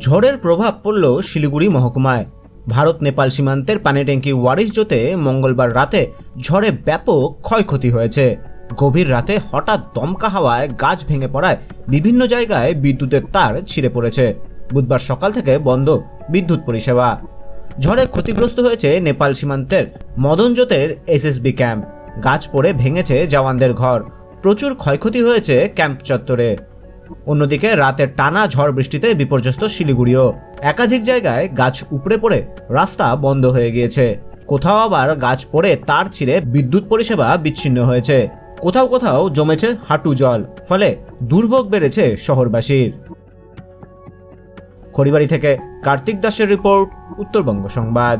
ঝড়ের প্রভাব পড়ল শিলিগুড়ি মহকুমায়। ভারত নেপাল সীমান্তের পানি ট্যাঙ্কি ওয়ারিশজোতে মঙ্গলবার রাতে ঝড়ে ব্যাপক ক্ষয়ক্ষতি হয়েছে। গভীর রাতে হঠাৎ দমকা হাওয়ায় গাছ ভেঙে পড়ায় বিভিন্ন জায়গায় বিদ্যুতের তার ছিঁড়ে পড়েছে। বুধবার সকাল থেকে বন্ধ বিদ্যুৎ পরিষেবা। ঝড়ে ক্ষতিগ্রস্ত হয়েছে নেপাল সীমান্তের মদনজোতের এসএসবি ক্যাম্প। গাছ পড়ে ভেঙেছে জওয়ানদের ঘর। প্রচুর ক্ষয়ক্ষতি হয়েছে ক্যাম্প চত্বরে। অন্যদিকে রাতের টানা ঝড় বৃষ্টিতে বিপর্যস্ত শিলিগুড়িও। একাধিক জায়গায় গাছ উপড়ে পড়ে রাস্তা বন্ধ হয়ে গিয়েছে। কোথাও আবার গাছ পড়ে তার ছিঁড়ে বিদ্যুৎ পরিষেবা বিচ্ছিন্ন হয়েছে। কোথাও কোথাও জমেছে হাঁটু জল, ফলে দুর্ভোগ বেড়েছে শহরবাসীর। খড়িবাড়ি থেকে কার্তিক দাসের রিপোর্ট, উত্তরবঙ্গ সংবাদ।